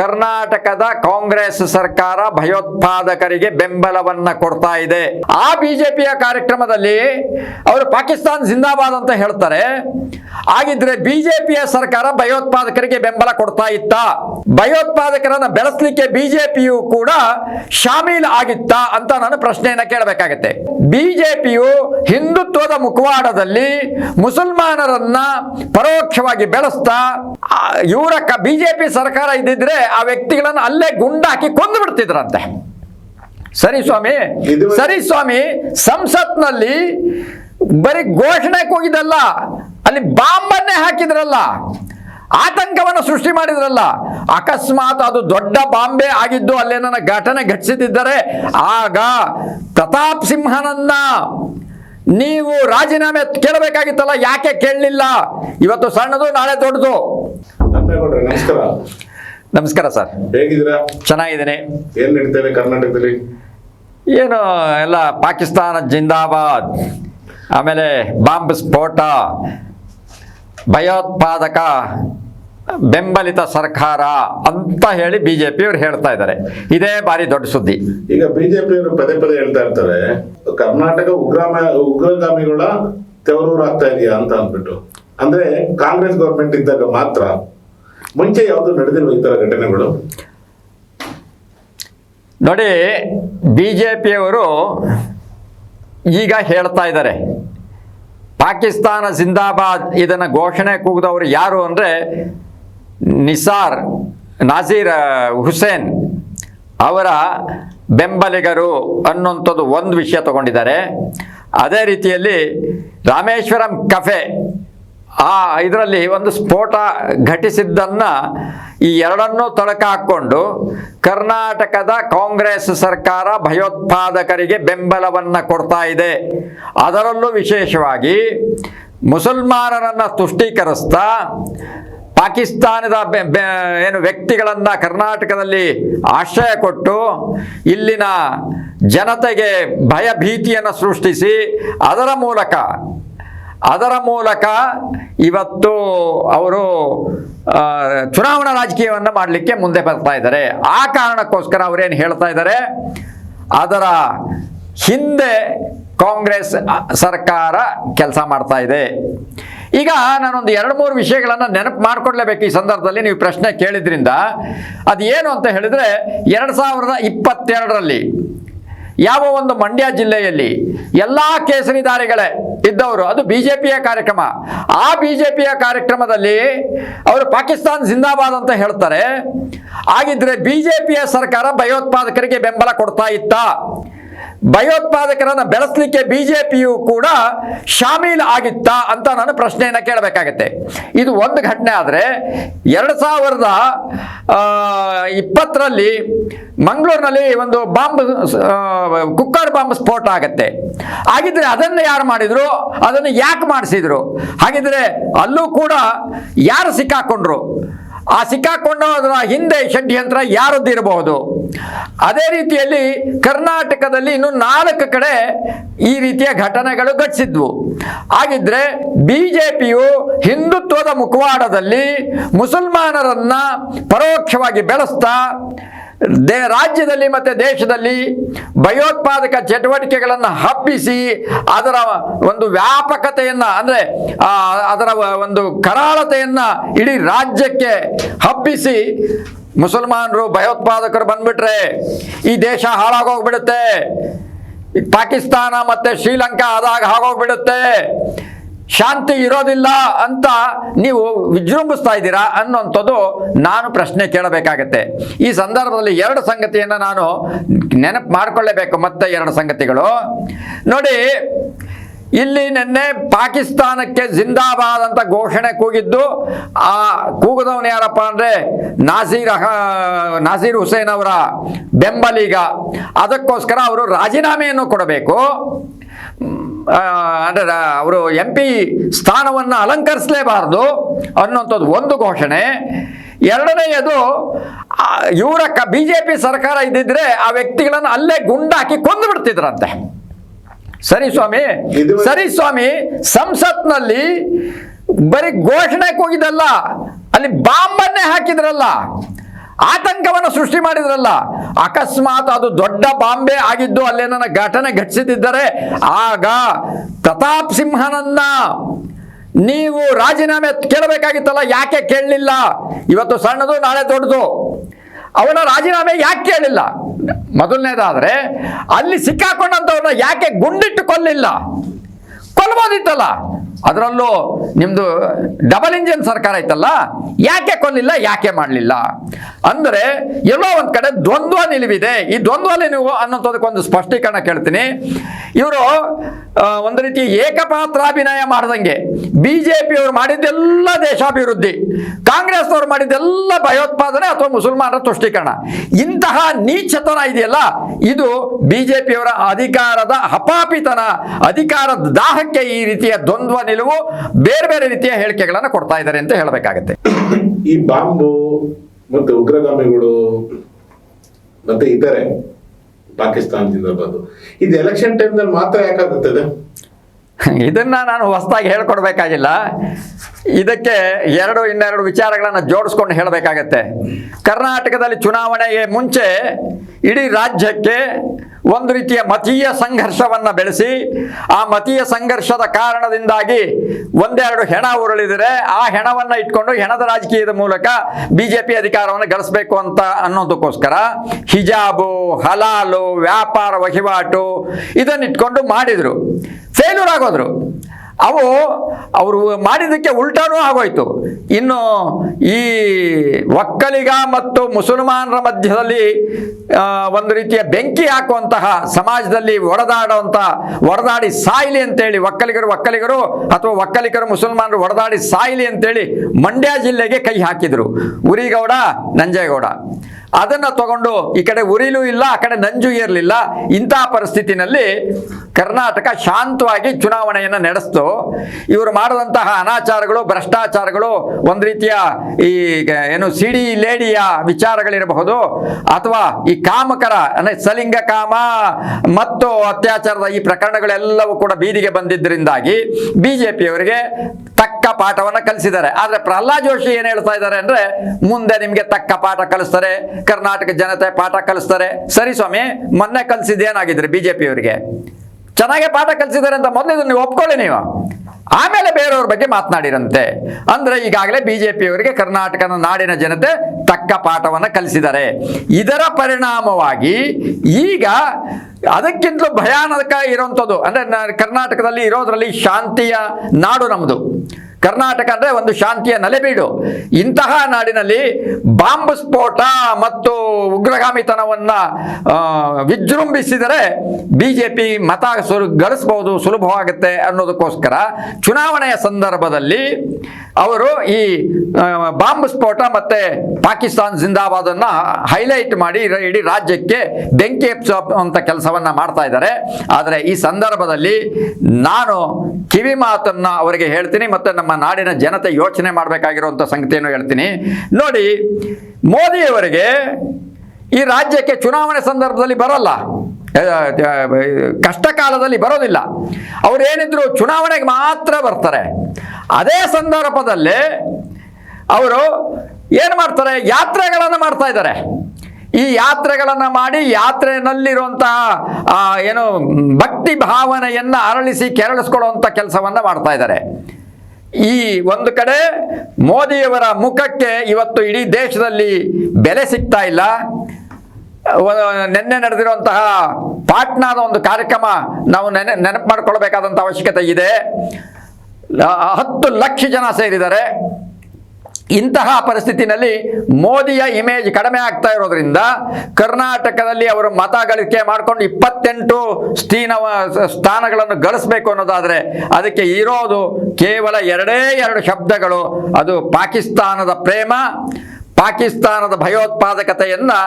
ಕರ್ನಾಟಕದ ಕಾಂಗ್ರೆಸ್ ಸರ್ಕಾರ ಭಯೋತ್ಪಾದಕರಿಗೆ ಬೆಂಬಲವನ್ನ ಕೊಡ್ತಾ ಇದೆ. ಆ ಬಿಜೆಪಿಯ ಕಾರ್ಯಕ್ರಮದಲ್ಲಿ ಅವರು ಪಾಕಿಸ್ತಾನ್ ಜಿಂದಾಬಾದ್ ಅಂತ ಹೇಳ್ತಾರೆ. ಹಾಗಿದ್ರೆ ಬಿಜೆಪಿಯ ಸರ್ಕಾರ ಭಯೋತ್ಪಾದಕರಿಗೆ ಬೆಂಬಲ ಕೊಡ್ತಾ ಇತ್ತ? ಭಯೋತ್ಪಾದಕರನ್ನ ಬೆಳೆಸಲಿಕ್ಕೆ ಬಿಜೆಪಿಯು ಕೂಡ ಶಾಮೀಲ್ ಆಗಿತ್ತಾ ಅಂತ ನಾನು ಪ್ರಶ್ನೆಯನ್ನ ಕೇಳಬೇಕಾಗತ್ತೆ. ಬಿಜೆಪಿಯು ಹಿಂದುತ್ವದ ಮುಖವಾಡದಲ್ಲಿ ಮುಸಲ್ಮಾನರನ್ನ ಪರೋಕ್ಷವಾಗಿ ಬೆಳೆಸ್ತಾ ಇವರ ಬಿಜೆಪಿ ಸರ್ಕಾರ ಇದ್ದಿದ್ರೆ ಆ ವ್ಯಕ್ತಿಗಳನ್ನು ಅಲ್ಲೇ ಗುಂಡಾಕಿ ಕೊಂದು ಬಿಡ್ತಿದ್ರಂತೆ. ಸರಿ ಸ್ವಾಮಿ ಸರಿ ಸ್ವಾಮಿ ಸಂಸತ್ನಲ್ಲಿ ಬರೀ ಘೋಷಣೆ ಹೋಗಿದ್ದಲ್ಲ ಅಲ್ಲಿ ಬಾಂಬನ್ನೇ ಹಾಕಿದ್ರಲ್ಲ ಆತಂಕವನ್ನು ಸೃಷ್ಟಿ ಮಾಡಿದ್ರಲ್ಲ ಅಕಸ್ಮಾತ್ ಅದು ದೊಡ್ಡ ಬಾಂಬೆ ಆಗಿದ್ದು ಅಲ್ಲೇನ ಘಟನೆ ಘಟಿಸಿದ್ದರೆ ಆಗ ಪ್ರತಾಪ್ ಸಿಂಹನನ್ನ ನೀವು ರಾಜೀನಾಮೆ ಕೇಳಬೇಕಾಗಿತ್ತಲ್ಲ ಯಾಕೆ ಕೇಳಲಿಲ್ಲ? ಇವತ್ತು ಸಣ್ಣದು ನಾಳೆ ದೊಡ್ಡದು. ನಮಸ್ಕಾರ. ನಮಸ್ಕಾರ ಸರ್. ಹೇಗಿದ್ದೀರಾ? ಚೆನ್ನಾಗಿದ್ದೀನಿ. ಏನ್ ನಡೀತೇವೆ ಕರ್ನಾಟಕದಲ್ಲಿ? ಏನು ಎಲ್ಲ ಪಾಕಿಸ್ತಾನ ಜಿಂದಾಬಾದ್. ಆಮೇಲೆ ಬಾಂಬ್ ಸ್ಫೋಟ. ಭಯೋತ್ಪಾದಕ ಬೆಂಬಲಿತ ಸರ್ಕಾರ ಅಂತ ಹೇಳಿ ಬಿ ಜೆ ಪಿಯವರು ಹೇಳ್ತಾ ಇದ್ದಾರೆ. ಇದೇ ಬಾರಿ ದೊಡ್ಡ ಸುದ್ದಿ. ಈಗ ಬಿಜೆಪಿಯವರು ಪದೇ ಪದೇ ಹೇಳ್ತಾ ಇರ್ತಾರೆ ಕರ್ನಾಟಕ ಉಗ್ರಾಮ ಉಗ್ರಗಾಮಿಗಳ ತೆವರೂರು ಆಗ್ತಾ ಇದೆಯಾ ಅಂತ ಅಂದ್ಬಿಟ್ಟು. ಅಂದ್ರೆ ಕಾಂಗ್ರೆಸ್ ಗೌರ್ಮೆಂಟ್ ಇದ್ದಾಗ ಮಾತ್ರ ಮುಂಚೆ ಯಾವುದು ನಡೆದಿರುವ ಈ ಘಟನೆಗಳು? ನೋಡಿ ಬಿ ಜೆ ಪಿಯವರು ಈಗ ಹೇಳ್ತಾ ಇದ್ದಾರೆ. ಪಾಕಿಸ್ತಾನ ಜಿಂದಾಬಾದ್ ಇದನ್ನು ಘೋಷಣೆ ಕೂಗಿದವರು ಯಾರು ಅಂದರೆ ನಿಸಾರ್ ನಾಸೀರ್ ಹುಸೇನ್ ಅವರ ಬೆಂಬಲಿಗರು ಅನ್ನುವಂಥದ್ದು ಒಂದು ವಿಷಯ ತಗೊಂಡಿದ್ದಾರೆ. ಅದೇ ರೀತಿಯಲ್ಲಿ ರಾಮೇಶ್ವರಂ ಕಫೆ ಆ ಇದರಲ್ಲಿ ಒಂದು ಸ್ಫೋಟ ಘಟಿಸಿದ್ದನ್ನ ಈ ಎರಡನ್ನೂ ತೊಡಕ ಹಾಕ್ಕೊಂಡು ಕರ್ನಾಟಕದ ಕಾಂಗ್ರೆಸ್ ಸರ್ಕಾರ ಭಯೋತ್ಪಾದಕರಿಗೆ ಬೆಂಬಲವನ್ನ ಕೊಡ್ತಾ ಇದೆ. ಅದರಲ್ಲೂ ವಿಶೇಷವಾಗಿ ಮುಸಲ್ಮಾನರನ್ನು ತುಷ್ಟೀಕರಿಸ್ತಾ ಪಾಕಿಸ್ತಾನದ ಏನು ವ್ಯಕ್ತಿಗಳನ್ನ ಕರ್ನಾಟಕದಲ್ಲಿ ಆಶ್ರಯ ಕೊಟ್ಟು ಇಲ್ಲಿನ ಜನತೆಗೆ ಭಯಭೀತಿಯನ್ನು ಸೃಷ್ಟಿಸಿ ಅದರ ಮೂಲಕ ಅದರ ಮೂಲಕ ಇವತ್ತು ಅವರು ಚುನಾವಣಾ ರಾಜಕೀಯವನ್ನು ಮಾಡಲಿಕ್ಕೆ ಮುಂದೆ ಬರ್ತಾ ಇದ್ದಾರೆ. ಆ ಕಾರಣಕ್ಕೋಸ್ಕರ ಅವರೇನು ಹೇಳ್ತಾ ಇದ್ದಾರೆ? ಅದರ ಹಿಂದೆ ಕಾಂಗ್ರೆಸ್ ಸರ್ಕಾರ ಕೆಲಸ ಮಾಡ್ತಾ ಇದೆ. ಈಗ ನಾನೊಂದು ಎರಡು ಮೂರು ವಿಷಯಗಳನ್ನು ನೆನಪು ಮಾಡಿಕೊಡ್ಲೇಬೇಕು ಈ ಸಂದರ್ಭದಲ್ಲಿ. ನೀವು ಪ್ರಶ್ನೆ ಕೇಳಿದ್ರಿಂದ ಅದು ಏನು ಅಂತ ಹೇಳಿದರೆ, ಎರಡು ಸಾವಿರದ ಇಪ್ಪತ್ತೆರಡರಲ್ಲಿ ಯಾವ ಒಂದು ಮಂಡ್ಯ ಜಿಲ್ಲೆಯಲ್ಲಿ ಎಲ್ಲ ಕೇಸರಿದಾರಿಗಳೇ ಇದ್ದವರು, ಅದು ಬಿಜೆಪಿಯ ಕಾರ್ಯಕ್ರಮ. ಆ ಬಿಜೆಪಿಯ ಕಾರ್ಯಕ್ರಮದಲ್ಲಿ ಅವರು ಪಾಕಿಸ್ತಾನ್ ಜಿಂದಾಬಾದ್ ಅಂತ ಹೇಳ್ತಾರೆ. ಹಾಗಿದ್ರೆ ಬಿಜೆಪಿಯ ಸರ್ಕಾರ ಭಯೋತ್ಪಾದಕರಿಗೆ ಬೆಂಬಲ ಕೊಡ್ತಾ ಇತ್ತ? ಭಯೋತ್ಪಾದಕರನ್ನ ಬೆಳೆಸಲಿಕ್ಕೆ ಬಿಜೆಪಿಯು ಕೂಡ ಶಾಮೀಲ್ ಆಗಿತ್ತಾ ಅಂತ ನಾನು ಪ್ರಶ್ನೆಯನ್ನ ಕೇಳಬೇಕಾಗತ್ತೆ. ಇದು ಒಂದು ಘಟನೆ ಆದರೆ ಎರಡು ಸಾವಿರದ ಇಪ್ಪತ್ತರಲ್ಲಿ ಮಂಗಳೂರಿನಲ್ಲಿ ಒಂದು ಬಾಂಬ್ ಕುಕ್ಕರ್ ಬಾಂಬ್ ಸ್ಫೋಟ ಆಗತ್ತೆ. ಹಾಗಿದ್ರೆ ಅದನ್ನು ಯಾರು ಮಾಡಿದ್ರು? ಅದನ್ನು ಯಾಕೆ ಮಾಡಿಸಿದ್ರು? ಹಾಗಿದ್ರೆ ಅಲ್ಲೂ ಕೂಡ ಯಾರು ಸಿಕ್ಕಾಕೊಂಡ್ರು? ಆ ಸಿಕ್ಕಾಕೊಂಡೋದ್ರ ಹಿಂದೆ ಷಡ್ಯಂತ್ರ ಯಾರದ್ದಿರಬಹುದು ಅದೇ ರೀತಿಯಲ್ಲಿ ಕರ್ನಾಟಕದಲ್ಲಿ ಇನ್ನು ನಾಲ್ಕು ಕಡೆ ಈ ರೀತಿಯ ಘಟನೆಗಳು ಘಟಿಸಿದ್ವು. ಹಾಗಿದ್ರೆ ಬಿಜೆಪಿಯು ಹಿಂದುತ್ವದ ಮುಖವಾಡದಲ್ಲಿ ಮುಸಲ್ಮಾನರನ್ನ ಪರೋಕ್ಷವಾಗಿ ಬೆಳೆಸ್ತಾ ದೇ ರಾಜ್ಯದಲ್ಲಿ ಮತ್ತು ದೇಶದಲ್ಲಿ ಭಯೋತ್ಪಾದಕ ಚಟುವಟಿಕೆಗಳನ್ನು ಹಬ್ಬಿಸಿ ಅದರ ಒಂದು ವ್ಯಾಪಕತೆಯನ್ನು ಅಂದರೆ ಅದರ ಒಂದು ಕರಾಳತೆಯನ್ನು ಇಡೀ ರಾಜ್ಯಕ್ಕೆ ಹಬ್ಬಿಸಿ ಮುಸಲ್ಮಾನರು, ಭಯೋತ್ಪಾದಕರು ಬಂದ್ಬಿಟ್ರೆ ಈ ದೇಶ ಹಾಳಾಗೋಗ್ಬಿಡುತ್ತೆ. ಪಾಕಿಸ್ತಾನ ಮತ್ತು ಶ್ರೀಲಂಕಾ ಆದಾಗ ಆಗೋಗ್ಬಿಡುತ್ತೆ ಶಾಂತಿ ಇರೋದಿಲ್ಲ ಅಂತ ನೀವು ವಿಜೃಂಭಿಸ್ತಾ ಇದ್ದೀರಾ ಅನ್ನೋಂಥದ್ದು ನಾನು ಪ್ರಶ್ನೆ ಕೇಳಬೇಕಾಗತ್ತೆ. ಈ ಸಂದರ್ಭದಲ್ಲಿ ಎರಡು ಸಂಗತಿಯನ್ನು ನಾನು ನೆನಪು ಮಾಡಿಕೊಳ್ಳಬೇಕು ಮತ್ತೆ ಎರಡು ಸಂಗತಿಗಳು. ನೋಡಿ, ಇಲ್ಲಿ ನಿನ್ನೆ ಪಾಕಿಸ್ತಾನಕ್ಕೆ ಜಿಂದಾಬಾದ್ ಅಂತ ಘೋಷಣೆ ಕೂಗಿದ್ದು, ಆ ಕೂಗದವನು ಯಾರಪ್ಪ ಅಂದರೆ ನಾಸೀರ್ ಅಹ- ನಾಸೀರ್ ಹುಸೇನ್ ಅವರ ಬೆಂಬಲಿಗ. ಅದಕ್ಕೋಸ್ಕರ ಅವರು ರಾಜೀನಾಮೆಯನ್ನು ಕೊಡಬೇಕು. ಅಂದ್ರೆ ಅವರು ಎಂ ಪಿ ಸ್ಥಾನವನ್ನು ಅಲಂಕರಿಸಲೇಬಾರದು ಅನ್ನುವಂಥದ್ದು ಒಂದು ಘೋಷಣೆ. ಎರಡನೆಯದು ಇವರ ಕ ಬಿ ಜೆ ಪಿ ಸರ್ಕಾರ ಇದ್ದಿದ್ರೆ ಆ ವ್ಯಕ್ತಿಗಳನ್ನು ಅಲ್ಲೇ ಗುಂಡಾಕಿ ಕೊಂದು ಬಿಡ್ತಿದ್ರಂತೆ. ಸರಿ ಸ್ವಾಮಿ ಸರಿ ಸ್ವಾಮಿ ಸಂಸತ್ನಲ್ಲಿ ಬರೀ ಘೋಷಣೆ ಕೂಗಿದಲ್ಲ ಅಲ್ಲಿ ಬಾಂಬನ್ನೇ ಹಾಕಿದ್ರಲ್ಲ. ಆತಂಕವನ್ನು ಸೃಷ್ಟಿ ಮಾಡಿದ್ರಲ್ಲ. ಅಕಸ್ಮಾತ್ ಅದು ದೊಡ್ಡ ಬಾಂಬೆ ಆಗಿದ್ದು ಅಲ್ಲೇನ ಘಟನೆ ಘಟಿಸಿದ್ದರೆ ಆಗ ಪ್ರತಾಪ್ ಸಿಂಹನನ್ನ ನೀವು ರಾಜೀನಾಮೆ ಕೇಳಬೇಕಾಗಿತ್ತಲ್ಲ, ಯಾಕೆ ಕೇಳಲಿಲ್ಲ? ಇವತ್ತು ಸಣ್ಣದು, ನಾಳೆ ದೊಡ್ಡದು. ಅವನ ರಾಜೀನಾಮೆ ಯಾಕೆ ಕೇಳಿಲ್ಲ? ಮೊದಲನೇದಾದ್ರೆ, ಅಲ್ಲಿ ಸಿಕ್ಕಾಕೊಂಡಂಥವ್ರನ್ನ ಯಾಕೆ ಗುಂಡಿಟ್ಟು ಕೊಲ್ಲಿಲ್ಲ ಕೊಲ್ಬೋದಿತ್ತಲ್ಲ. ಅದರಲ್ಲೂ ನಿಮ್ಮದು ಡಬಲ್ ಇಂಜಿನ್ ಸರ್ಕಾರ ಇತ್ತಲ್ಲ ಯಾಕೆ ಕೊಲ್ಲಿಲ್ಲ, ಯಾಕೆ ಮಾಡಲಿಲ್ಲ? ಅಂದರೆ ಎಲ್ಲೋ ಒಂದು ಕಡೆ ದ್ವಂದ್ವ ನಿಲುವಿದೆ. ಈ ದ್ವಂದ್ವ ನಿಲುವು ಅನ್ನೋಂಥದಕ್ಕೊಂದು ಸ್ಪಷ್ಟೀಕರಣ ಕೇಳ್ತೀನಿ. ಇವರು ಒಂದು ರೀತಿ ಏಕಪಾತ್ರಾಭಿನಯ ಮಾಡ್ದಂಗೆ. ಬಿ ಜೆ ಪಿಯವರು ಮಾಡಿದ್ದೆಲ್ಲ ದೇಶಾಭಿವೃದ್ಧಿ. ಕಾಂಗ್ರೆಸ್ನವ್ರು ಮಾಡಿದ್ದೆಲ್ಲ ಭಯೋತ್ಪಾದನೆ ಅಥವಾ ಮುಸಲ್ಮಾನರ ತುಷ್ಟೀಕರಣ. ಇಂತಹ ನೀಚತನ ಇದೆಯಲ್ಲ, ಇದು ಬಿ ಜೆ ಪಿಯವರ ಅಧಿಕಾರದ ಹಪಾಪಿತನ ಅಧಿಕಾರದ ದಾಹಕ್ಕೆ ಈ ರೀತಿಯ ದ್ವಂದ್ವ ನಿಲುವು ಬೇರೆ ಬೇರೆ ರೀತಿಯ ಹೇಳಿಕೆಗಳನ್ನು ಕೊಡ್ತಾ ಇದ್ದಾರೆ ಅಂತ ಹೇಳಬೇಕಾಗತ್ತೆ. ಈ ಬಾಂಬು ಮತ್ತೆ ಉಗ್ರಗಾಮಿಗಳು ಮತ್ತೆ ಇತರೆ ಪಾಕಿಸ್ತಾನದಿಂದ ಬಂದು. ಇದು ಎಲೆಕ್ಷನ್ ಟೈಮ್ನಲ್ಲಿ ಮಾತ್ರ ಯಾಕಾಗುತ್ತದೆ? ಇದನ್ನ ನಾನು ಹೊಸದಾಗಿ ಹೇಳ್ಕೊಡ್ಬೇಕಾಗಿಲ್ಲ. ಇದಕ್ಕೆ ಎರಡು ಇನ್ನೆರಡು ವಿಚಾರಗಳನ್ನು ಜೋಡಿಸ್ಕೊಂಡು ಹೇಳಬೇಕಾಗತ್ತೆ. ಕರ್ನಾಟಕದಲ್ಲಿ ಚುನಾವಣೆಗೆ ಮುಂಚೆ ಇಡೀ ರಾಜ್ಯಕ್ಕೆ ಒಂದು ರೀತಿಯ ಮತೀಯ ಸಂಘರ್ಷವನ್ನು ಬೆಳೆಸಿ, ಆ ಮತೀಯ ಸಂಘರ್ಷದ ಕಾರಣದಿಂದಾಗಿ ಒಂದೆರಡು ಹೆಣ ಉರುಳಿದರೆ ಆ ಹೆಣವನ್ನು ಇಟ್ಕೊಂಡು ಹೆಣದ ರಾಜಕೀಯದ ಮೂಲಕ ಬಿ ಜೆ ಪಿ ಅಧಿಕಾರವನ್ನು ಗಳಿಸಬೇಕು ಅಂತ ಅನ್ನೋದಕ್ಕೋಸ್ಕರ ಹಿಜಾಬು, ಹಲಾಲು, ವ್ಯಾಪಾರ ವಹಿವಾಟು ಇದನ್ನಿಟ್ಕೊಂಡು ಮಾಡಿದರು. ಫೇಲ್ಯೂರ್ ಆಗೋದ್ರು. ಅವು ಅವರು ಮಾಡಿದ್ದಕ್ಕೆ ಉಲ್ಟಾನೂ ಆಗೋಯ್ತು. ಇನ್ನು ಈ ಒಕ್ಕಲಿಗ ಮತ್ತು ಮುಸಲ್ಮಾನರ ಮಧ್ಯದಲ್ಲಿ ಒಂದು ರೀತಿಯ ಬೆಂಕಿ ಹಾಕುವಂತಹ ಸಮಾಜದಲ್ಲಿ ಒಡೆದಾಡುವಂಥ ಒಡೆದಾಡಿ ಸಾಯ್ಲಿ ಅಂತೇಳಿ ಒಕ್ಕಲಿಗರು ಒಕ್ಕಲಿಗರು ಅಥವಾ ಒಕ್ಕಲಿಗರು ಮುಸಲ್ಮಾನರು ಒಡೆದಾಡಿ ಸಾಯ್ಲಿ ಅಂತೇಳಿ ಮಂಡ್ಯ ಜಿಲ್ಲೆಗೆ ಕೈ ಹಾಕಿದರು. ಉರಿಗೌಡ, ನಂಜೇಗೌಡ. ಅದನ್ನು ತಗೊಂಡು ಈ ಕಡೆ ಉರಿಲೂ ಇಲ್ಲ, ಆ ಕಡೆ ನಂಜು ಇರಲಿಲ್ಲ ಇಂತಹ ಪರಿಸ್ಥಿತಿನಲ್ಲಿ ಕರ್ನಾಟಕ ಶಾಂತವಾಗಿ ಚುನಾವಣೆಯನ್ನು ನಡೆಸ್ತು. ಇವರು ಮಾಡಿದಂತಹ ಅನಾಚಾರಗಳು, ಭ್ರಷ್ಟಾಚಾರಗಳು ಒಂದು ರೀತಿಯ ಈ ಏನು ಸಿಡಿ ಲೇಡಿಯ ವಿಚಾರಗಳಿರಬಹುದು. ಅಥವಾ ಈ ಕಾಮಕರ, ಅಂದರೆ ಸಲಿಂಗ ಕಾಮ ಮತ್ತು ಅತ್ಯಾಚಾರದ ಈ ಪ್ರಕರಣಗಳೆಲ್ಲವೂ ಕೂಡ ಬೀದಿಗೆ ಬಂದಿದ್ದರಿಂದಾಗಿ ಬಿ ಜೆ ಪಿಯವರಿಗೆ ತಕ್ಕ ಪಾಠವನ್ನು ಕಲಿಸಿದ್ದಾರೆ. ಆದರೆ ಪ್ರಹ್ಲಾದ್ ಜೋಶಿ ಏನು ಹೇಳ್ತಾ ಇದ್ದಾರೆ ಅಂದರೆ ಮುಂದೆ ನಿಮಗೆ ತಕ್ಕ ಪಾಠ ಕಲಿಸ್ತಾರೆ, ಕರ್ನಾಟಕ ಜನತೆ ಪಾಠ ಕಲಿಸ್ತಾರೆ. ಸರಿ ಸ್ವಾಮಿ, ಮೊನ್ನೆ ಕಲಿಸಿದ್ದೇನಾಗಿದ್ರಿ ಬಿ ಜೆ ಪಿಯವರಿಗೆ ಚೆನ್ನಾಗೆ ಪಾಠ ಕಲಿಸಿದ್ದಾರೆ ಅಂತ ಮೊದಲು ನೀವು ಒಪ್ಕೊಳ್ಳಿ ನೀವು. ಆಮೇಲೆ ಬೇರೆಯವ್ರ ಬಗ್ಗೆ ಮಾತನಾಡಿರಂತೆ. ಅಂದ್ರೆ ಈಗಾಗಲೇ ಬಿಜೆಪಿಯವರಿಗೆ ಕರ್ನಾಟಕದ ನಾಡಿನ ಜನತೆ ತಕ್ಕ ಪಾಠವನ್ನು ಕಲಿಸಿದ್ದಾರೆ. ಇದರ ಪರಿಣಾಮವಾಗಿ ಈಗ ಅದಕ್ಕಿಂತಲೂ ಭಯಾನಕ ಇರುವಂಥದ್ದು, ಅಂದ್ರೆ ಕರ್ನಾಟಕದಲ್ಲಿ ಇರೋದ್ರಲ್ಲಿ ಶಾಂತಿಯ ನಾಡು ನಮ್ಮದು ಕರ್ನಾಟಕ ಅಂದರೆ ಒಂದು ಶಾಂತಿಯ ನೆಲೆಬೀಡು ಇಂತಹ ನಾಡಿನಲ್ಲಿ ಬಾಂಬ್ ಸ್ಫೋಟ ಮತ್ತು ಉಗ್ರಗಾಮಿತನವನ್ನು ವಿಜೃಂಭಿಸಿದರೆ ಬಿ ಜೆ ಪಿ ಮತ ಸುರು ಗಳಿಸ್ಬೋದು, ಸುಲಭವಾಗುತ್ತೆ ಅನ್ನೋದಕ್ಕೋಸ್ಕರ ಚುನಾವಣೆಯ ಸಂದರ್ಭದಲ್ಲಿ ಅವರು ಈ ಬಾಂಬ್ ಸ್ಫೋಟ ಮತ್ತು ಪಾಕಿಸ್ತಾನ್ ಜಿಂದಾಬಾದನ್ನು ಹೈಲೈಟ್ ಮಾಡಿ ಇಡೀ ರಾಜ್ಯಕ್ಕೆ ಬೆಂಕಿ ಅಂತ ಕೆಲಸವನ್ನು ಮಾಡ್ತಾ ಇದ್ದಾರೆ. ಆದರೆ ಈ ಸಂದರ್ಭದಲ್ಲಿ ನಾನು ಕಿವಿ ಮಾತನ್ನು ಅವರಿಗೆ ಹೇಳ್ತೀನಿ ಮತ್ತು ನಮ್ಮ ನಾಡಿನ ಜನತೆ ಯೋಚನೆ ಮಾಡಬೇಕಾಗಿರುವಂಥ ಸಂಗತಿಯನ್ನು ಹೇಳ್ತೀನಿ. ನೋಡಿ, ಮೋದಿಯವರಿಗೆ ಈ ರಾಜ್ಯಕ್ಕೆ ಚುನಾವಣೆ ಸಂದರ್ಭದಲ್ಲಿ ಬರಲ್ಲ. ಕಷ್ಟ ಕಾಲದಲ್ಲಿ ಬರೋದಿಲ್ಲ. ಅವ್ರು ಏನಿದ್ರು ಚುನಾವಣೆಗೆ ಮಾತ್ರ ಬರ್ತಾರೆ. ಅದೇ ಸಂದರ್ಭದಲ್ಲಿ ಅವರು ಏನು ಮಾಡ್ತಾರೆ? ಯಾತ್ರೆಗಳನ್ನು ಮಾಡ್ತಾ ಇದ್ದಾರೆ. ಈ ಯಾತ್ರೆಗಳನ್ನು ಮಾಡಿ ಯಾತ್ರೆಯಲ್ಲಿರುವಂತಹ ಏನು ಭಕ್ತಿ ಭಾವನೆಯನ್ನು ಅರಳಿಸಿ ಕೆರಳಿಸ್ಕೊಳ್ಳುವಂಥ ಕೆಲಸವನ್ನು ಮಾಡ್ತಾ ಇದ್ದಾರೆ. ಈ ಒಂದು ಕಡೆ ಮೋದಿಯವರ ಮುಖಕ್ಕೆ ಇವತ್ತು ಇಡೀ ದೇಶದಲ್ಲಿ ಬೆಲೆ ಸಿಗ್ತಾ ಇಲ್ಲ. ನಿನ್ನೆ ನಡೆದಿರುವಂತಹ ಪಾಟ್ನಾದ ಒಂದು ಕಾರ್ಯಕ್ರಮ ನಾವು ನೆನೆ, ನೆನಪು ಮಾಡ್ಕೊಳ್ಬೇಕಾದಂಥ ಅವಶ್ಯಕತೆ ಇದೆ. ಹತ್ತು ಲಕ್ಷ ಜನ ಸೇರಿದ್ದಾರೆ. ಇಂತಹ ಪರಿಸ್ಥಿತಿನಲ್ಲಿ ಮೋದಿಯ ಇಮೇಜ್ ಕಡಿಮೆ ಆಗ್ತಾ ಇರೋದ್ರಿಂದ ಕರ್ನಾಟಕದಲ್ಲಿ ಅವರು ಮತ ಗಳಿಕೆ ಮಾಡಿಕೊಂಡು ಇಪ್ಪತ್ತೆಂಟು ಸ್ಥೀನ, ಸ್ಥಾನಗಳನ್ನು ಗಳಿಸಬೇಕು ಅನ್ನೋದಾದರೆ ಅದಕ್ಕೆ ಇರೋದು ಕೇವಲ ಎರಡೇ ಎರಡು ಶಬ್ದಗಳು. ಅದು ಪಾಕಿಸ್ತಾನದ ಪ್ರೇಮ ಪಾಕಿಸ್ತಾನದ ಭಯೋತ್ಪಾದಕತೆಯನ್ನು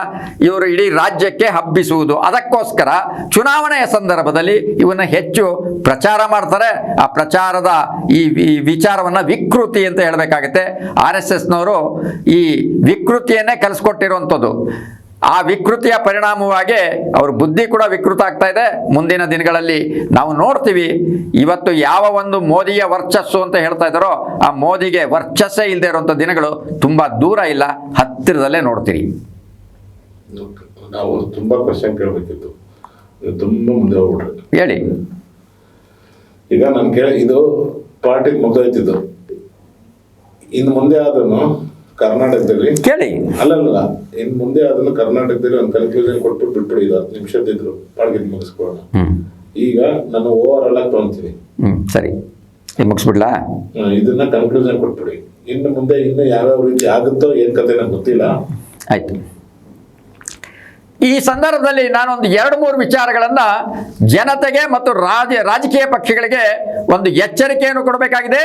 ಇವರು ಇಡೀ ರಾಜ್ಯಕ್ಕೆ ಹಬ್ಬಿಸುವುದು. ಅದಕ್ಕೋಸ್ಕರ ಚುನಾವಣೆಯ ಸಂದರ್ಭದಲ್ಲಿ ಇವನ್ನ ಹೆಚ್ಚು ಪ್ರಚಾರ ಮಾಡ್ತಾರೆ. ಆ ಪ್ರಚಾರದ ಈ ವಿಚಾರವನ್ನು ವಿಕೃತಿ ಅಂತ ಹೇಳಬೇಕಾಗತ್ತೆ. ಆರ್ ಎಸ್ ಎಸ್ನವರು ಈ ವಿಕೃತಿಯನ್ನೇ ಕಲಿಸ್ಕೊಟ್ಟಿರುವಂಥದ್ದು. ಆ ವಿಕೃತಿಯ ಪರಿಣಾಮವಾಗಿ ಅವ್ರ ಬುದ್ಧಿ ಕೂಡ ವಿಕೃತ ಆಗ್ತಾ ಇದೆ. ಮುಂದಿನ ದಿನಗಳಲ್ಲಿ ನಾವು ನೋಡ್ತೀವಿ ಇವತ್ತು ಯಾವ ಒಂದು ಮೋದಿಯ ವರ್ಚಸ್ಸು ಅಂತ ಹೇಳ್ತಾ ಇದ್ದಾರೋ ಆ ಮೋದಿಗೆ ವರ್ಚಸ್ಸೇ ಇಲ್ಲದೆ ಇರುವಂಥ ದಿನಗಳು ತುಂಬ ದೂರ ಇಲ್ಲ. ಹತ್ತಿರದಲ್ಲೇ ನೋಡ್ತೀರಿ. ನಾವು ತುಂಬಾ ಕ್ವಶನ್ ಕೇಳಬೇಕಿತ್ತು. ತುಂಬಾ ಮುಂದೆ ಹೋಗ್ಬಿಟ್ರೆ. ಹೇಳಿ. ಈಗ ನಾನು ಕೇಳ ಇದು ಪಾರ್ಟಿ ಮುಗ್ದೋಯ್ತಿದ್ದು. ಇನ್ನು ಮುಂದೆ ಅದನ್ನು ಕರ್ನಾಟಕದಲ್ಲಿ? ಕೇಳಿ. ಅಲ್ಲಲ್ಲ ಇನ್ ಮುಂದೆ ಅದನ್ನು ಕರ್ನಾಟಕದಲ್ಲಿ ಒಂದು ಕನ್ಕ್ಲೂಷನ್ ಕೊಟ್ಬಿಟ್ಟು ಬಿಟ್ಬಿಡಿ ಇದು ಹತ್ತು ನಿಮಿಷದಿದ್ರು ಪಾಡ್ಗಿದ್ ಮುಗಿಸ್ಕೊಳ್ಳೋಣ. ಈಗ ನಾನು ಓವರ್ ಆಲ್ ಆಗಿ ತಗೊಂತೀನಿ ಸರಿ. ಇದು ಮುಗಿಸ್ಬಿಡ್ಲಾ? ಇದನ್ನ ಕನ್ಕ್ಲೂಷನ್ ಕೊಟ್ಬಿಡಿ. ಇನ್ನು ಮುಂದೆ ಇನ್ನು ಯಾವ್ಯಾವ ರೀತಿ ಆಗುತ್ತೋ ಏನ್ ಕತೆ ನಂಗೆ ಗೊತ್ತಿಲ್ಲ. ಆಯಿತು. ಈ ಸಂದರ್ಭದಲ್ಲಿ ನಾನೊಂದು ಎರಡು ಮೂರು ವಿಚಾರಗಳನ್ನು ಜನತೆಗೆ ಮತ್ತು ರಾಜ, ರಾಜಕೀಯ ಪಕ್ಷಗಳಿಗೆ ಒಂದು ಎಚ್ಚರಿಕೆಯನ್ನು ಕೊಡಬೇಕಾಗಿದೆ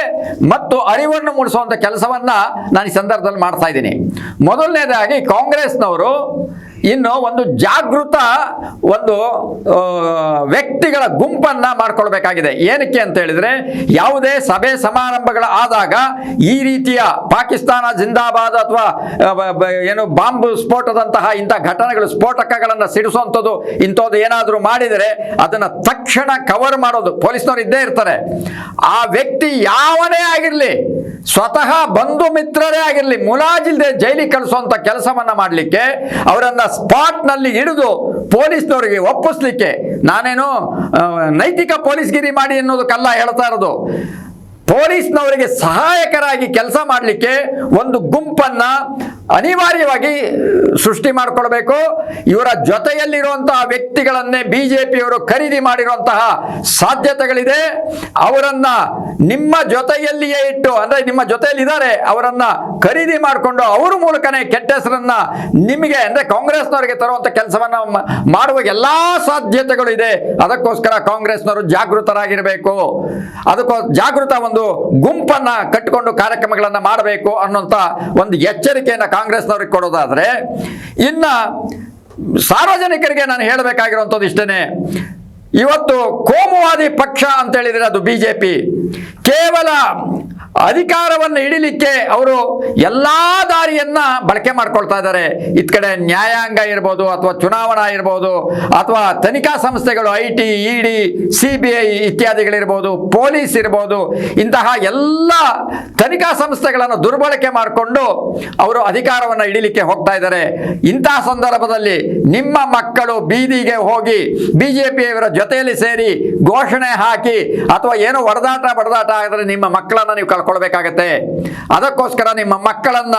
ಮತ್ತು ಅರಿವನ್ನು ಮೂಡಿಸುವಂಥ ಕೆಲಸವನ್ನು ನಾನು ಈ ಸಂದರ್ಭದಲ್ಲಿ ಮಾಡ್ತಾ ಇದ್ದೀನಿ. ಮೊದಲನೇದಾಗಿ ಕಾಂಗ್ರೆಸ್ನವರು ಇನ್ನು ಒಂದು ಜಾಗೃತ, ಒಂದು ವ್ಯಕ್ತಿಗಳ ಗುಂಪನ್ನ ಮಾಡ್ಕೊಳ್ಬೇಕಾಗಿದೆ. ಏನಕ್ಕೆ ಅಂತ ಹೇಳಿದ್ರೆ, ಯಾವುದೇ ಸಭೆ ಸಮಾರಂಭಗಳ ಆದಾಗ ಈ ರೀತಿಯ ಪಾಕಿಸ್ತಾನ ಜಿಂದಾಬಾದ್ ಅಥವಾ ಏನು ಬಾಂಬ್ ಸ್ಫೋಟದಂತಹ ಇಂಥ ಘಟನೆಗಳು ಸ್ಫೋಟಕಗಳನ್ನು ಸಿಡಿಸುವಂಥದ್ದು, ಇಂಥದ್ದು ಏನಾದರೂ ಮಾಡಿದರೆ ಅದನ್ನು ತಕ್ಷಣ ಕವರ್ ಮಾಡೋದು, ಪೊಲೀಸ್ನವರು ಇದ್ದೇ ಇರ್ತಾರೆ. ಆ ವ್ಯಕ್ತಿ ಯಾವನೇ ಆಗಿರಲಿ ಸ್ವತಃ ಬಂಧು ಮಿತ್ರರೇ ಆಗಿರಲಿ, ಮುಲಾಜಿಲ್ದೆ ಜೈಲಿಗೆ ಕಳಿಸುವಂಥ ಕೆಲಸವನ್ನ ಮಾಡಲಿಕ್ಕೆ, ಅವರನ್ನ ಸ್ಪಾಟ್ನಲ್ಲಿ ಹಿಡಿದು ಪೊಲೀಸ್ನವರಿಗೆ ಒಪ್ಪಿಸ್ಲಿಕ್ಕೆ ನಾನೇನು ನೈತಿಕ ಪೊಲೀಸ್ಗಿರಿ ಮಾಡಿ ಅನ್ನೋದಕ್ಕಲ್ಲ ಹೇಳ್ತಾ ಇರೋದು. ಪೊಲೀಸ್ನವರಿಗೆ ಸಹಾಯಕರಾಗಿ ಕೆಲಸ ಮಾಡಲಿಕ್ಕೆ ಒಂದು ಗುಂಪನ್ನ ಅನಿವಾರ್ಯವಾಗಿ ಸೃಷ್ಟಿ ಮಾಡಿಕೊಳ್ಬೇಕು. ಇವರ ಜೊತೆಯಲ್ಲಿರುವಂತಹ ವ್ಯಕ್ತಿಗಳನ್ನೇ ಬಿ ಜೆ ಪಿಯವರು ಖರೀದಿ ಮಾಡಿರುವಂತಹ ಸಾಧ್ಯತೆಗಳಿದೆ. ಅವರನ್ನ ನಿಮ್ಮ ಜೊತೆಯಲ್ಲಿಯೇ ಇಟ್ಟು, ಅಂದ್ರೆ ನಿಮ್ಮ ಜೊತೆಯಲ್ಲಿ ಇದ್ದಾರೆ ಅವರನ್ನ ಖರೀದಿ ಮಾಡಿಕೊಂಡು ಅವರ ಮೂಲಕನೇ ಕೆಟ್ಟ ಹೆಸರನ್ನ ನಿಮಗೆ, ಅಂದ್ರೆ ಕಾಂಗ್ರೆಸ್ನವರಿಗೆ ತರುವಂತ ಕೆಲಸವನ್ನ ಮಾಡುವ ಎಲ್ಲಾ ಸಾಧ್ಯತೆಗಳು ಇದೆ. ಅದಕ್ಕೋಸ್ಕರ ಕಾಂಗ್ರೆಸ್ನವರು ಜಾಗೃತರಾಗಿರಬೇಕು. ಅದಕ್ಕೋ, ಜಾಗೃತ ಒಂದು ಗುಂಪನ್ನ ಕಟ್ಟಿಕೊಂಡು ಕಾರ್ಯಕ್ರಮಗಳನ್ನ ಮಾಡಬೇಕು ಅನ್ನುವಂತ ಒಂದು ಎಚ್ಚರಿಕೆಯನ್ನ ಕಾಂಗ್ರೆಸ್ನವ್ರಿಗೆ ಕೊಡೋದಾದ್ರೆ ಇನ್ನ ಸಾರ್ವಜನಿಕರಿಗೆ ನಾನು ಹೇಳಬೇಕಾಗಿರುವಂಥದ್ದು ಇಷ್ಟೇನೆ. ಇವತ್ತು ಕೋಮುವಾದಿ ಪಕ್ಷ ಅಂತ ಹೇಳಿದರೆ ಅದು ಪಿ ಕೇವಲ ಅಧಿಕಾರವನ್ನು ಹಿಡಿಲಿಕ್ಕೆ ಅವರು ಎಲ್ಲ ದಾರಿಯನ್ನ ಬಳಕೆ ಮಾಡ್ಕೊಳ್ತಾ ಇದ್ದಾರೆ. ಇತ್ ಕಡೆ ನ್ಯಾಯಾಂಗ ಇರ್ಬೋದು ಅಥವಾ ಚುನಾವಣಾ ಇರ್ಬೋದು ಅಥವಾ ತನಿಖಾ ಸಂಸ್ಥೆಗಳು I T E D C B I ಇತ್ಯಾದಿಗಳಿರ್ಬೋದು, police ಇರ್ಬೋದು, ಇಂತಹ ಎಲ್ಲ ತನಿಖಾ ಸಂಸ್ಥೆಗಳನ್ನು ದುರ್ಬಳಕೆ ಮಾಡಿಕೊಂಡು ಅವರು ಅಧಿಕಾರವನ್ನು ಹಿಡಿಲಿಕ್ಕೆ ಹೋಗ್ತಾ ಇದ್ದಾರೆ. ಇಂತಹ ಸಂದರ್ಭದಲ್ಲಿ ನಿಮ್ಮ ಮಕ್ಕಳು ಬೀದಿಗೆ ಹೋಗಿ ಬಿಜೆಪಿಯವರ ಜೊತೆಯಲ್ಲಿ ಸೇರಿ ಘೋಷಣೆ ಹಾಕಿ ಅಥವಾ ಏನೋ ಹೊಡೆದಾಟ ಬಡದಾಟ ಆದರೆ ನಿಮ್ಮ ಮಕ್ಕಳನ್ನ ನೀವು ಕಳ್ಕೊಳ್ಬೇಕಾಗತ್ತೆ. ಅದಕ್ಕೋಸ್ಕರ ನಿಮ್ಮ ಮಕ್ಕಳನ್ನ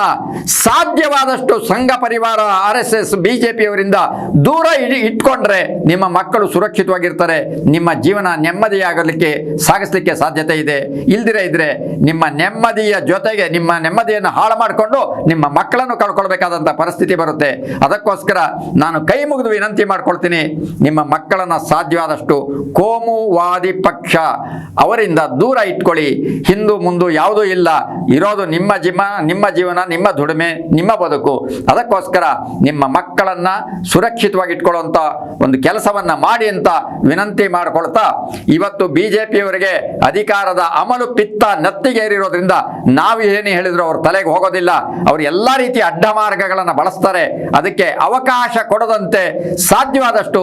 ಸಾಧ್ಯವಾದಷ್ಟು ಸಂಘ ಪರಿವಾರ, ಆರ್ ಎಸ್ ಎಸ್ ಬಿಜೆಪಿಯವರಿಂದ ದೂರ ಇಡಿ ಇಟ್ಕೊಂಡ್ರೆ ನಿಮ್ಮ ಮಕ್ಕಳು ಸುರಕ್ಷಿತವಾಗಿರ್ತಾರೆ. ನಿಮ್ಮ ಜೀವನ ನೆಮ್ಮದಿಯಾಗಲಿಕ್ಕೆ ಸಾಗಿಸ್ಲಿಕ್ಕೆ ಸಾಧ್ಯತೆ ಇದೆ. ಇಲ್ದಿರೇ ಇದ್ರೆ ನಿಮ್ಮ ನೆಮ್ಮದಿಯ ಜೊತೆಗೆ ನಿಮ್ಮ ನೆಮ್ಮದಿಯನ್ನು ಹಾಳು ಮಾಡಿಕೊಂಡು ನಿಮ್ಮ ಮಕ್ಕಳನ್ನು ಕಳ್ಕೊಳ್ಬೇಕಾದಂಥ ಪರಿಸ್ಥಿತಿ ಬರುತ್ತೆ. ಅದಕ್ಕೋಸ್ಕರ ನಾನು ಕೈ ಮುಗಿದು ವಿನಂತಿ ಮಾಡ್ಕೊಳ್ತೀನಿ, ನಿಮ್ಮ ಮಕ್ಕಳನ್ನು ಸಾಧ್ಯವಾದಷ್ಟು ಕೋಮುವಾದಿ ಪಕ್ಷ ಅವರಿಂದ ದೂರ ಇಟ್ಕೊಳ್ಳಿ. ಹಿಂದು ಮುಂದು ಯಾವುದೂ ಇಲ್ಲ. ಇರೋದು ನಿಮ್ಮ ಜಿಮ್ಮ ನಿಮ್ಮ ಜೀವನ, ನಿಮ್ಮ ದುಡಿಮೆ, ನಿಮ್ಮ ಬದುಕು. ಅದಕ್ಕೋಸ್ಕರ ನಿಮ್ಮ ಮಕ್ಕಳನ್ನ ಸುರಕ್ಷಿತವಾಗಿ ಇಟ್ಕೊಳ್ಳುವಂಥ ಒಂದು ಕೆಲಸವನ್ನ ಮಾಡಿ ಅಂತ ವಿನಂತಿ ಮಾಡಿಕೊಳ್ತಾ, ಇವತ್ತು ಬಿ ಜೆ ಪಿಯವರಿಗೆ ಅಧಿಕಾರದ ಅಮಲು ಪಿತ್ತ ನತ್ತಿಗೇರಿರೋದ್ರಿಂದ ನಾವು ಏನು ಹೇಳಿದ್ರು ಅವ್ರ ತಲೆಗೆ ಹೋಗೋದಿಲ್ಲ. ಅವರು ಎಲ್ಲ ರೀತಿಯ ಅಡ್ಡ ಮಾರ್ಗಗಳನ್ನು ಬಳಸ್ತಾರೆ. ಅದಕ್ಕೆ ಅವಕಾಶ ಕೊಡದಂತೆ ಸಾಧ್ಯವಾದಷ್ಟು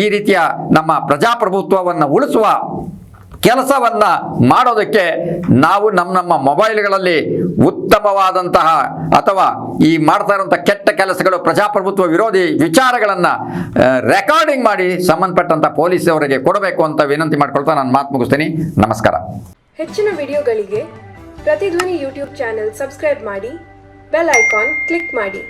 ಈ ರೀತಿಯ ನಮ್ಮ ಪ್ರಜಾಪ್ರಭುತ್ವವನ್ನು ಉಳಿಸುವ ಕೆಲಸವನ್ನ ಮಾಡೋದಕ್ಕೆ ನಾವು ನಮ್ಮ ನಮ್ಮ ಮೊಬೈಲ್ಗಳಲ್ಲಿ ಉತ್ತಮವಾದಂತಹ ಅಥವಾ ಈ ಮಾಡ್ತಾ ಇರುವಂಥ ಕೆಟ್ಟ ಕೆಲಸಗಳು ಪ್ರಜಾಪ್ರಭುತ್ವ ವಿರೋಧಿ ವಿಚಾರಗಳನ್ನು ರೆಕಾರ್ಡಿಂಗ್ ಮಾಡಿ ಸಂಬಂಧಪಟ್ಟಂಥ ಪೊಲೀಸ್ ಅವರಿಗೆ ಕೊಡಬೇಕು ಅಂತ ವಿನಂತಿ ಮಾಡ್ಕೊಳ್ತಾ ನಾನು ಮಾತು ಮುಗಿಸ್ತೀನಿ. ನಮಸ್ಕಾರ. ಹೆಚ್ಚಿನ ವಿಡಿಯೋಗಳಿಗೆ ಪ್ರತಿಧ್ವನಿ ಯೂಟ್ಯೂಬ್ ಚಾನೆಲ್ ಸಬ್ಸ್ಕ್ರೈಬ್ ಮಾಡಿ, ಬೆಲ್ ಐಕಾನ್ ಕ್ಲಿಕ್ ಮಾಡಿ.